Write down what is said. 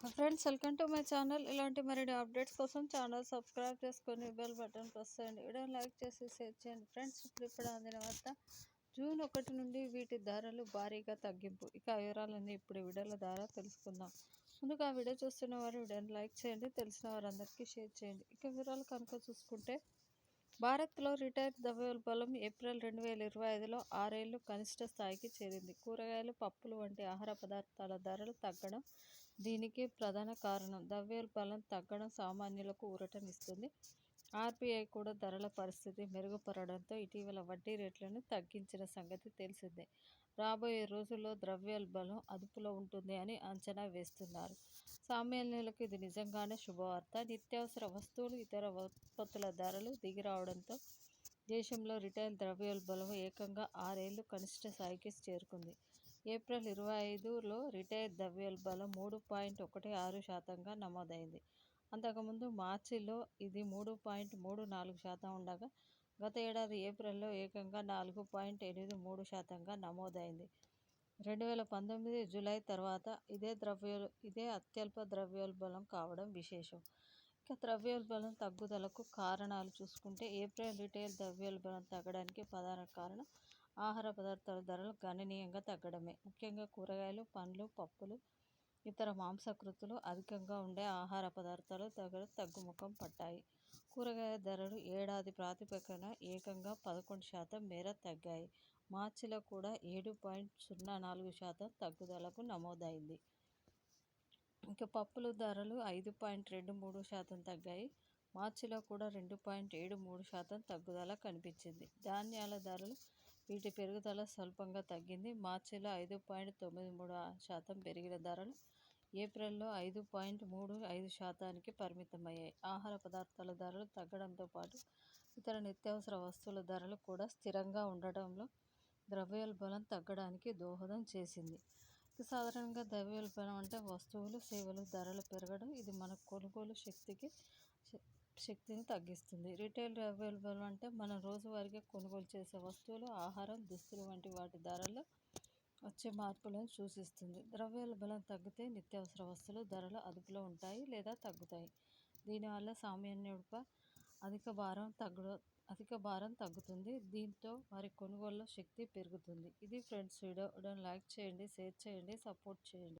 Friends welcome to my channel. ఇలాంటి మరిన్ని updates కోసం ఛానల్ సబ్స్క్రైబ్ చేసుకొని బెల్ బటన్ ప్రెస్ చేయండి. వీడియో లైక్ చేసి షేర్ చేయండి. ఫ్రెండ్స్ ఇప్పుడు ఇప్పుడు అందిన వార్త. జూన్ ఒకటి నుండి వీటి ధరలు భారీగా తగ్గింపు. ఇక వివరాలన్నీ ఇప్పుడు వీడియోల ద్వారా తెలుసుకుందాం. ముందుగా వీడియో చూస్తున్న వారు వీడియోని లైక్ చేయండి. తెలిసిన వారందరికీ షేర్ చేయండి. ఇక వివరాలు కనుక చూసుకుంటే భారత్లో రిటైర్ ద్రవ్యోల్బలం ఏప్రిల్ రెండు వేల ఇరవై ఐదులో ఆరేళ్ళు కనిష్ట స్థాయికి చేరింది. కూరగాయలు పప్పులు వంటి ఆహార పదార్థాల ధరలు తగ్గడం దీనికి ప్రధాన కారణం ద్రవ్యోల్బణం తగ్గడం సామాన్యులకు ఊరటనిస్తుంది. ఆర్బీఐ కూడా ధరల పరిస్థితి మెరుగుపడడంతో ఇటీవల వడ్డీ రేట్లను తగ్గించిన సంగతి తెలిసిందే. రాబోయే రోజుల్లో ద్రవ్యోల్బలం అదుపులో ఉంటుంది అని అంచనా వేస్తున్నారు. సామాన్యులకు ఇది నిజంగానే శుభవార్త. నిత్యావసర వస్తువులు ఇతర ఉత్పత్తుల ధరలు దిగిరావడంతో దేశంలో రిటైల్ ద్రవ్యోల్బలం ఏకంగా ఆరేళ్ళు కనిష్ట స్థాయికి చేరుకుంది. ఏప్రిల్ ఇరవై ఐదులో రిటైల్ ద్రవ్యోల్బలం మూడు పాయింట్ ఒకటి ఆరు శాతంగా నమోదైంది. అంతకుముందు మార్చిలో ఇది మూడు పాయింట్ మూడు నాలుగు శాతం ఉండగా గత ఏడాది ఏప్రిల్లో ఏకంగా నాలుగు పాయింట్ ఎనిమిది మూడు శాతంగా నమోదైంది. రెండు వేల పంతొమ్మిది జూలై తర్వాత ఇదే ద్రవ్యో ఇదే అత్యల్ప ద్రవ్యోల్బలం కావడం విశేషం. ఇక ద్రవ్యోల్బలం తగ్గుదలకు కారణాలు చూసుకుంటే ఏప్రిల్ రిటైల్ ద్రవ్యోల్బలం తగ్గడానికి ప్రధాన కారణం ఆహార పదార్థాల ధరలు గణనీయంగా తగ్గడమే. ముఖ్యంగా కూరగాయలు పండ్లు పప్పులు ఇతర మాంసకృతులు అధికంగా ఉండే ఆహార పదార్థాలు ధరలు తగ్గుముఖం పట్టాయి. కూరగాయల ధరలు ఏడాది ప్రాతిపదికన ఏకంగా పదకొండు శాతం మేర తగ్గాయి. మార్చిలో కూడా ఏడు పాయింట్ సున్నా నాలుగు శాతం తగ్గుదలకు నమోదైంది. ఇక పప్పుల ధరలు ఐదు పాయింట్ రెండు మూడు శాతం తగ్గాయి. మార్చిలో కూడా రెండు పాయింట్ ఏడు మూడు శాతం తగ్గుదల కనిపించింది. ధాన్యాల ధరలు వీటి పెరుగుదల స్వల్పంగా తగ్గింది. మార్చిలో ఐదు పాయింట్ తొమ్మిది మూడు శాతం పెరిగిన ధరలు ఏప్రిల్లో ఐదు పాయింట్ మూడు ఐదు శాతానికి పరిమితమయ్యాయి. ఆహార పదార్థాల ధరలు తగ్గడంతో పాటు ఇతర నిత్యావసర వస్తువుల ధరలు కూడా స్థిరంగా ఉండటంలో ద్రవ్యోల్బణం తగ్గడానికి దోహదం చేసింది. సాధారణంగా ద్రవ్యోల్బణం అంటే వస్తువులు సేవలు ధరలు పెరగడం. ఇది మన కొనుగోలు శక్తికి శక్తిని తగ్గిస్తుంది. రిటైల్ అవైలబుల్ అంటే మనం రోజువారీగా కొనుగోలు చేసే వస్తువులు ఆహారం దుస్తులు వంటి వాటి ధరలు వచ్చే మార్పులను సూచిస్తుంది. ద్రవ్యోల్బణం తగ్గితే నిత్యావసర వస్తువులు ధరలు అదుపులో ఉంటాయి లేదా తగ్గుతాయి. దీనివల్ల సామాన్యుడిపై అధిక భారం తగ్గ అధిక భారం తగ్గుతుంది. దీంతో వారి కొనుగోలు శక్తి పెరుగుతుంది. ఇది ఫ్రెండ్స్ వీడియో. లైక్ చేయండి షేర్ చేయండి సపోర్ట్ చేయండి.